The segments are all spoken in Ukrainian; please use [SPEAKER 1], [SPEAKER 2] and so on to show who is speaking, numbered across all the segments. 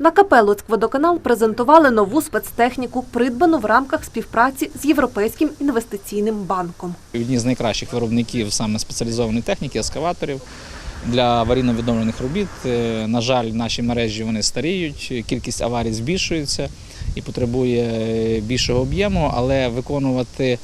[SPEAKER 1] На КП «Луцькводоканал» презентували нову спецтехніку, придбану в рамках співпраці з Європейським інвестиційним банком.
[SPEAKER 2] Одні з найкращих виробників саме спеціалізованої техніки, ескаваторів для аварійно-відновлених робіт. Е, На жаль, наші мережі вони старіють, кількість аварій збільшується і потребує е, більшого об'єму, але виконувати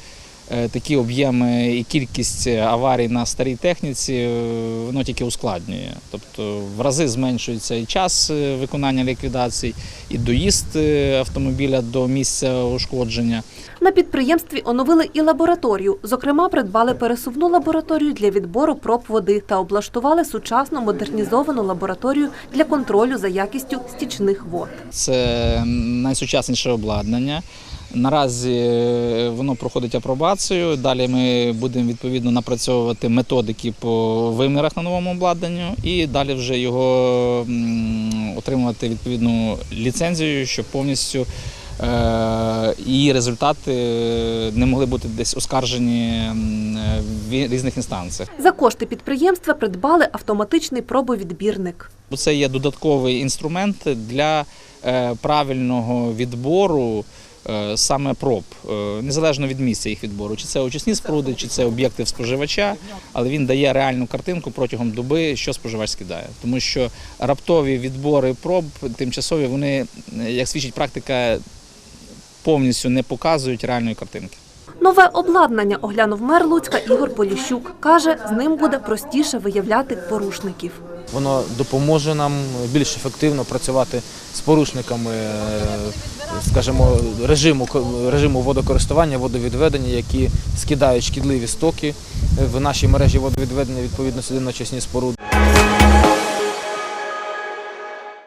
[SPEAKER 2] такі об'єми і кількість аварій на старій техніці е, воно тільки ускладнює. Тобто в рази зменшується і час е, виконання ліквідацій, і доїзд е, автомобіля до місця ушкодження.
[SPEAKER 1] На підприємстві оновили і лабораторію. Зокрема, придбали пересувну лабораторію для відбору проб води та облаштували сучасну модернізовану лабораторію для контролю за якістю стічних вод.
[SPEAKER 2] Це найсучасніше обладнання. Наразі е, воно проходить апробацію. Далі ми будемо відповідно напрацьовувати методики по вимірах на новому обладнанню і далі вже його отримувати відповідну ліцензію, щоб повністю е, її результати не могли бути десь оскаржені в різних інстанціях.
[SPEAKER 1] За кошти підприємства придбали автоматичний пробовідбірник.
[SPEAKER 2] Це є додатковий інструмент для е, правильного відбору саме проб, е, незалежно від місця їх відбору, чи це очисні споруди, чи це об'єкти споживача, але він дає реальну картинку протягом доби, що споживач скидає. Тому що раптові відбори проб тимчасові, вони, е, як свідчить практика, повністю не показують реальної картинки.
[SPEAKER 1] Нове обладнання оглянув мер Луцька Ігор Поліщук. Каже, з ним буде простіше виявляти порушників.
[SPEAKER 3] Воно допоможе нам більш ефективно працювати з порушниками, е, скажімо, режиму режиму водокористування, водовідведення, які скидають шкідливі стоки в нашій мережі водовідведення відповідно сюди на споруди.